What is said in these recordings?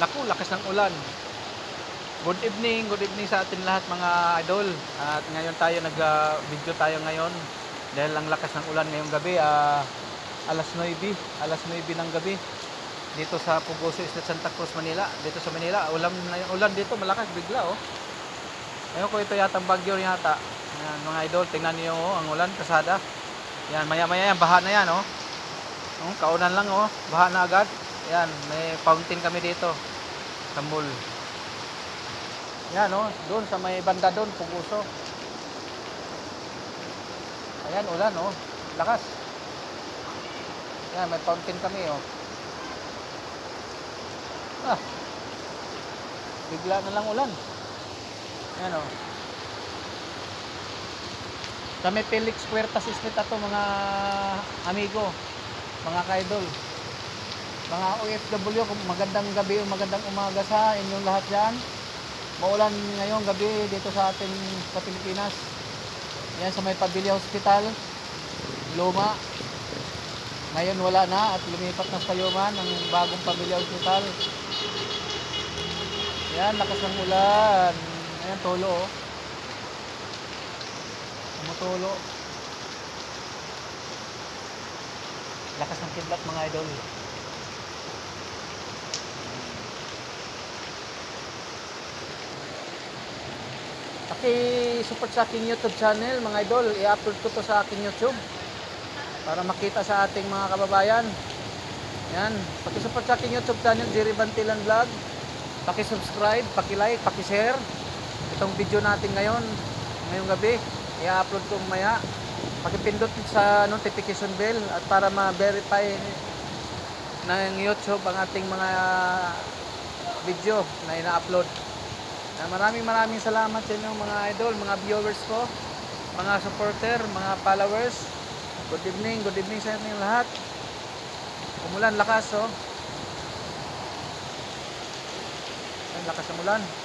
naku, lakas ng ulan. Good evening, good evening sa atin lahat mga idol. At ngayon tayo nag-video tayo ngayon dahil ang lakas ng ulan ngayong gabi, ah, alas 9, alas 9 ng gabi dito sa Pugoso Estate Santa Cruz, Manila. Dito sa Manila, ulan, ulan dito malakas bigla oh. Ayun ko ito yata ang bagyo yata. Ayan, mga idol, tingnan niyo oh, ang ulan, kasada. Yan, maya-maya yan, baha na yan oh. Oh, kaunan lang oh, baha na agad. Yan, may fountain kami dito sa mall. Yan oh, doon sa may banda doon, Puguso. Ayan, ulan oh, lakas. Yan, may fountain kami oh. Ah, bigla na lang ulan. Yan oh. Kami Felix Puertas Street ato mga amigo, mga kaidol. Mga OFW, magandang gabi o magandang umaga sa inyong lahat dyan. Maulan ngayong gabi dito sa ating sa Pilipinas. Yan sa may Pabilia Hospital, Luma. Ngayon wala na at lumipat na sa Yuman ang bagong Pabilia Hospital. Yan, lakas ng ulan. Ayan, tolo oh. Tumutulo. Lakas ng kidlat mga idol. Paki-support sa aking YouTube channel mga idol. I-upload ko to sa aking YouTube para makita sa ating mga kababayan. Yan. Paki-support sa aking YouTube channel, Jerry Bantilan Vlog. Paki-subscribe, paki-like, paki-share. Itong video natin ngayon, ngayong gabi, i-upload ko maya. Pakipindot sa notification bell at para ma-verify ng YouTube ang ating mga video na ina-upload. Ah, maraming maraming salamat sa inyo mga idol, mga viewers ko, mga supporter, mga followers. Good evening, good evening sa inyo lahat. Umulan lakas oh. Ay, lakas ng ulan.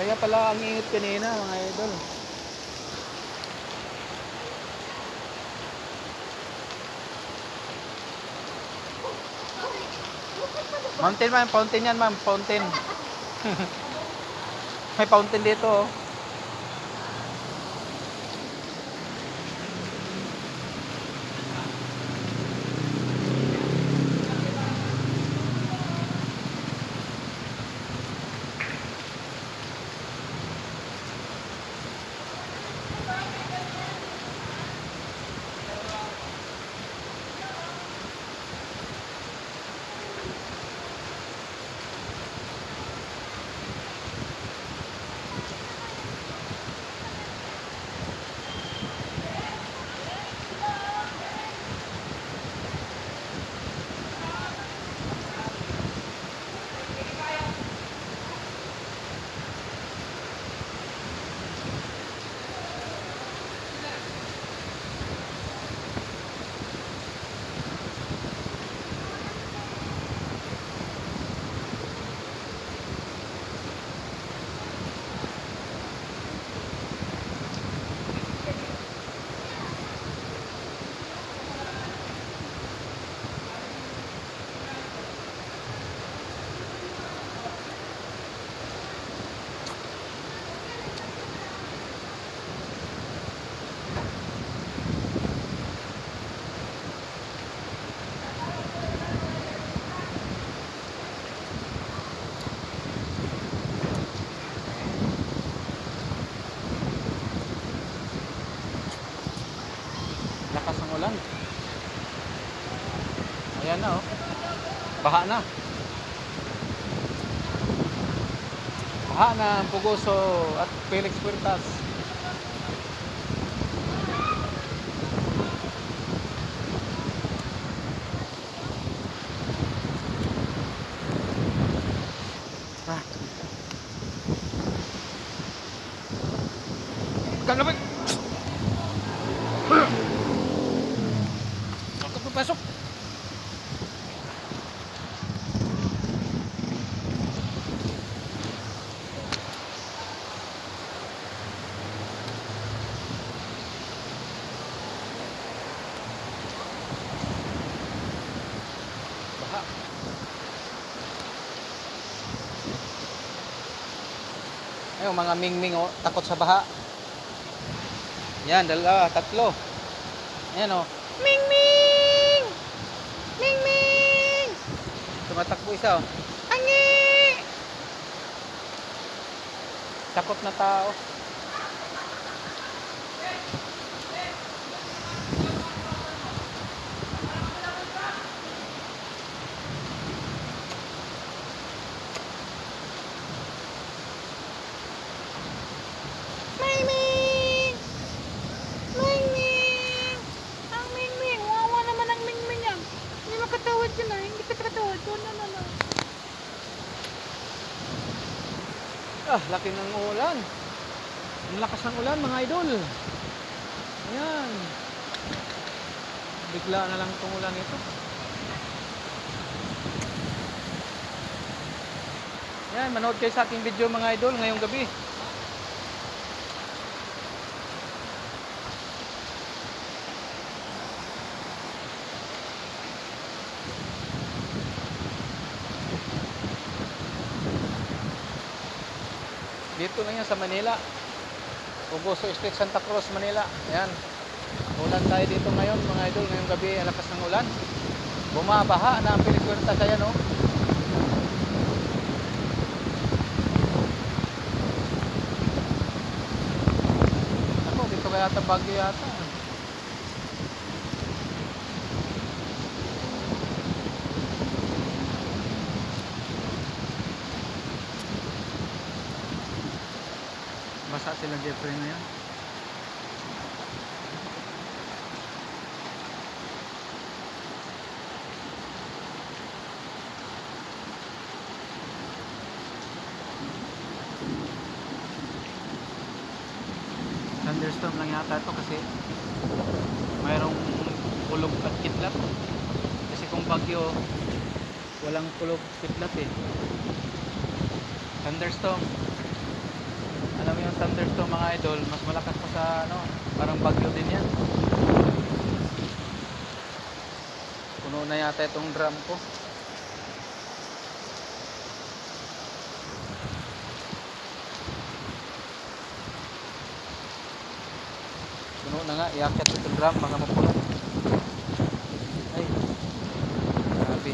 Kaya pala ang init kanina mga idol. Mountain ma'am, fountain yan ma'am, fountain. May fountain dito oh. Lakas ng ulan. Ayan na oh. Baha na. Baha na ang Pugoso at Felix Puertas. Ah. Kalabay! pasok. Baha. Ayun, mga mingming oh, takot sa baha. Yan, dalawa, tatlo. Ayan oh. Mingming! Mingming! Tumatakbo isa oh. Angi! Takot na tao. Mingming! Mingming! Ang Mingming! Wawa naman ang Mingming yan. Hindi makatawad yun ah. Hindi ka katawad. Oh, no, no, no. Ah, laki ng ulan. Ang lakas ng ulan mga idol. Ayan. Bigla na lang itong ulan ito. Ayan, manood kayo sa aking video mga idol ngayong gabi. Dito na sa Manila. Ugoso Street, Santa Cruz, Manila. Ayan. Ulan tayo dito ngayon, mga idol. Ngayong gabi, ang lakas ng ulan. Bumabaha na ang Pilipinas kaya, no? Ako, dito kaya yata bagyo yata. Basa sila Jeffrey na yan. Thunderstorm lang yata ito kasi mayroong kulog at kidlat. Kasi kung bagyo, walang kulog kidlat eh. Thunderstorm. Alam mo yung thunderstorm mga idol, mas malakas pa sa ano, parang bagyo din yan. Puno na yata itong drum ko. Puno na nga, iakyat ko itong drum, mga mapuno. Ay, grabe.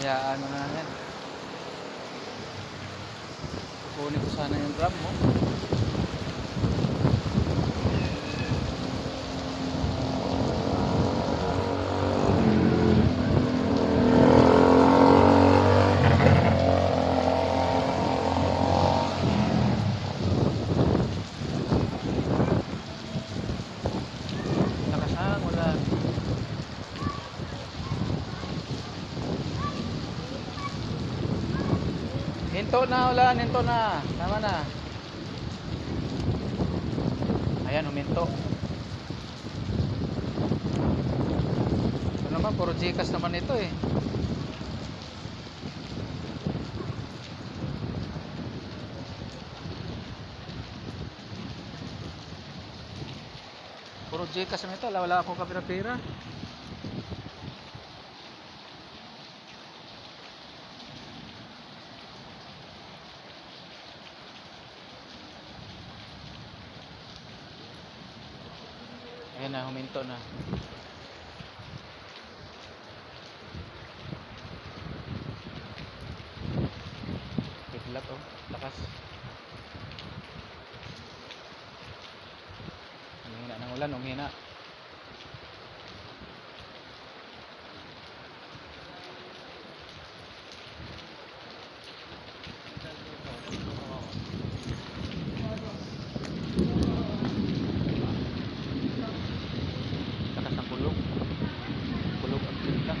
Hayaan mo na yan. Kukunin ko sana yung drum mo ulan. Hinto na ulan, hinto na. Tama na. Ayan, huminto. Ito naman, puro Gcash naman ito eh. Puro Gcash naman ito. Wala akong kapira-pira. Ayan na. Kidlat oh, lakas. Humina ng ulan, humina. Lakas ng kulog. Kulog ang tinta.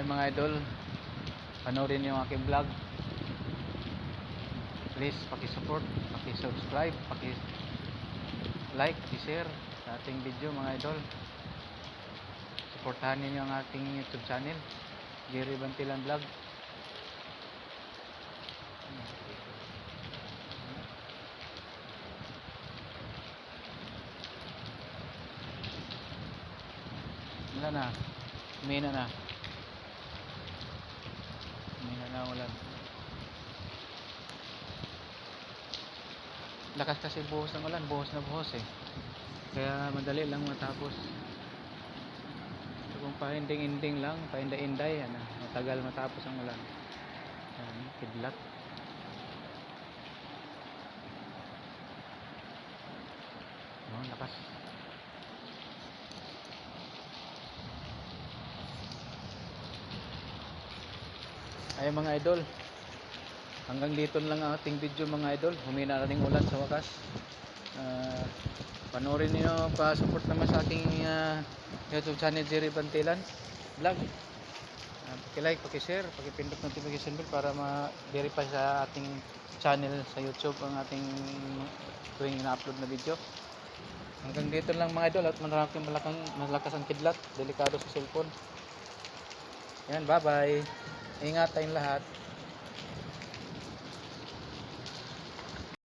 Ay mga idol, panoorin yung aking vlog. please paki-support, paki-subscribe, paki-like, i-share sa ating video mga idol. Suportahan niyo ang ating YouTube channel, Jerry Bantilan Vlog. Wala na. Umina na. Umina na ang ulan. Lakas kasi buhos ng ulan. Buhos na buhos eh. Kaya madali lang matapos. So, kung painding-inding lang, painday-inday, ano, matagal matapos ang ulan. Ayan, kidlat. Oh, lakas. Ay mga idol. Hanggang dito lang ang ating video mga idol. Humina na rin ulan sa wakas. Ah, panoorin niyo pa-support naman sa aking ah, YouTube channel Jerry Bantilan vlog. Uh, paki-like, paki-share, paki-pindot notification bell para ma-verify sa ating channel sa YouTube ang ating tuwing ina-upload na video. Hanggang dito lang mga idol at maraming malakang malakas ang kidlat, delikado sa cellphone. Yan, bye-bye. Ingat tayong lahat.